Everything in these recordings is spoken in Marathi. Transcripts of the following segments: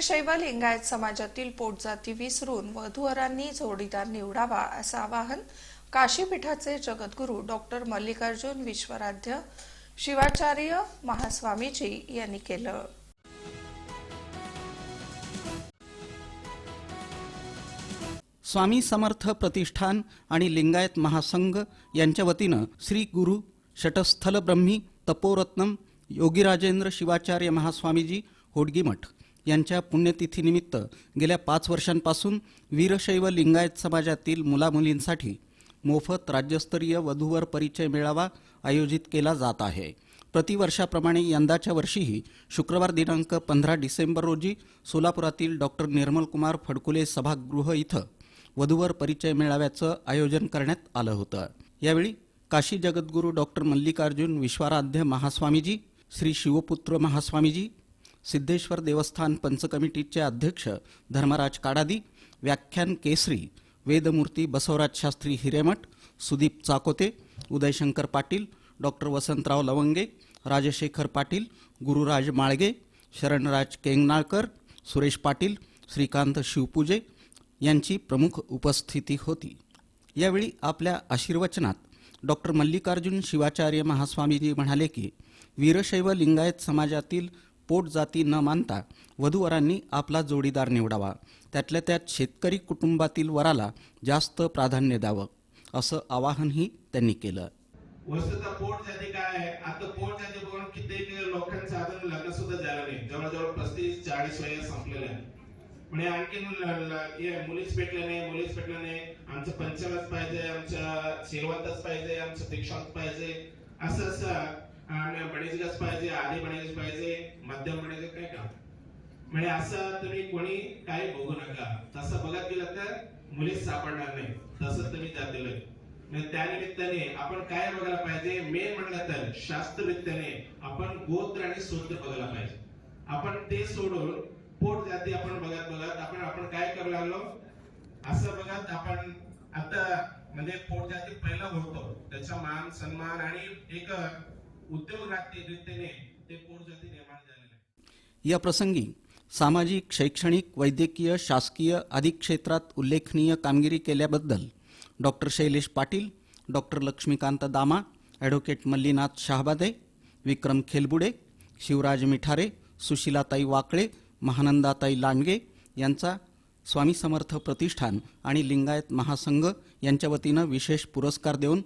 वीरशैव लिंगायत समाजातील पोटजाती विसरून वधूवरांनी जोडीदार निवडावा असं आवाहन काशीपीठाचे जगद्गुरू डॉक्टर मल्लिकार्जुन विश्वराध्य शिवाचार्य महास्वामीजी यांनी केलं. स्वामी समर्थ प्रतिष्ठान आणि लिंगायत महासंघ यांच्या वतीनं श्री गुरु शटस्थल ब्रह्मी तपोरत्नम योगीराजेंद्र शिवाचार्य महास्वामीजी होडगीमठ. यांच्या पुण्यतिथीनिमित्त गेल्या पाच वर्षांपासून वीरशैव लिंगायत समाजातील मुलामुलींसाठी मोफत राज्यस्तरीय वधूवर परिचय मेळावा आयोजित केला जात आहे. प्रतिवर्षाप्रमाणे यंदाच्या वर्षीही शुक्रवार दिनांक पंधरा डिसेंबर रोजी सोलापुरातील डॉक्टर निर्मलकुमार फडकुले सभागृह इथं वधूवर परिचय मेळाव्याचं आयोजन करण्यात आलं होतं. यावेळी काशी जगद्गुरू डॉक्टर मल्लिकार्जुन विश्वाराध्य महास्वामीजी श्री शिवपुत्र महास्वामीजी सिद्धेश्वर देवस्थान पंचकमिटीचे अध्यक्ष धर्मराज काडादी व्याख्यान केसरी वेदमूर्ती बसवराज शास्त्री हिरेमठ सुदीप चाकोते उदयशंकर पाटील डॉक्टर वसंतराव लवंगे राजशेखर पाटील गुरुराज माळगे शरणराज केंगनाळकर सुरेश पाटील श्रीकांत शिवपूजे यांची प्रमुख उपस्थिती होती. यावेळी आपल्या आशीर्वचनात डॉक्टर मल्लिकार्जुन शिवाचार्य महास्वामीजी म्हणाले की वीरशैव लिंगायत समाजातील पोट जाती न मानता वधूवरांनी आपला जोडीदार निवडावा. त्यातल्या त्यात शेतकरी कुटुंबातील वराला जास्त प्राधान्य द्यावं असं आवाहनही त्यांनी केलं. वस्तुतः पोट जाती काय? आहे आता पोट जाती बघून कित्येक लोकांचं अजून लग्न सुद्धा झालं नाही. जवळजवळ पस्तीस चाळीस वय संपलेलं आहे. म्हणजे आणखीन मुलीच भेटले नाही मुलीच भेटले नाही. आमचं पंचमच पाहिजे आमच्या श्रीवंतच पाहिजे आमचं दीक्षांत पाहिजे. असं असं आणि पाहिजे आधी बणीज पाहिजे मध्यम बणीज काय का म्हणजे असं तुम्ही कोणी काही बघू नका. तसं बघत गेलं तर मुलीच सापडणार नाही. तसं तुम्ही त्यात दिलं म्हणजे त्या निमित्ताने आपण काय बघायला पाहिजे? मेन म्हणलं तर शास्त्ररित्याने आपण गोत्र आणि सूत्र बघायला पाहिजे. आपण ते सोडून पोट जाती आपण बघत बघत आपण आपण काय करू लागलो? असं बघत आपण आता म्हणजे पोट जाती पहिला होतो. त्याचा मान सन्मान आणि एक ते निर्माण झालेलं आहे या प्रसंगी सामाजिक शैक्षणिक वैद्यकीय शासकीय आदी क्षेत्रात उल्लेखनीय कामगिरी केल्याबद्दल doctor Shailesh Patil doctor Laxmikant Dama advocate Mallinath Shahabade Vikram Khelbude Shivraj Mithare सुशीलाताई Wakale महानंदाताई Landge यांचा स्वामी समर्थ प्रतिष्ठान आणि लिंगायत महासंघ यांच्या वतीनं विशेष पुरस्कार देऊन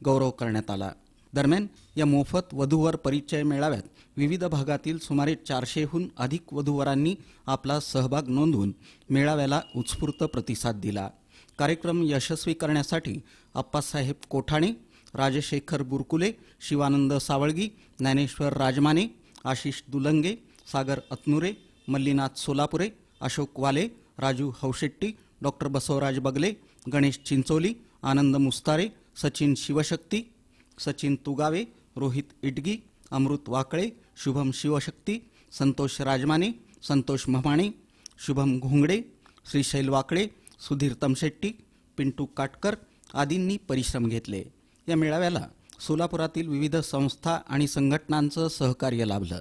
गौरव करण्यात आला. दरम्यान या मोफत वधूवर परिचय मेळाव्यात विविध भागातील सुमारे चारशेहून अधिक वधूवरांनी आपला सहभाग नोंदवून मेळाव्याला उत्स्फूर्त प्रतिसाद दिला. कार्यक्रम यशस्वी करण्यासाठी अप्पासाहेब कोठाणे राजशेखर बुरकुले शिवानंद सावळगी ज्ञानेश्वर राजमाने आशिष दुलंगे सागर अतनुरे मल्लीनाथ सोलापुरे अशोक वाले राजू हौशेट्टी डॉक्टर बसवराज बगले गणेश चिंचोली आनंद मुस्तारे सचिन शिवशक्ती सचिन तुगावे रोहित इटगी अमृत वाकळे शुभम शिवशक्ती संतोष राजमाने संतोष ममाणे शुभम घोंगडे श्रीशैल वाकळे सुधीर तमशेट्टी पिंटू काटकर आदींनी परिश्रम घेतले. या मेळाव्याला सोलापुरातील विविध संस्था आणि संघटनांचं सहकार्य लाभलं.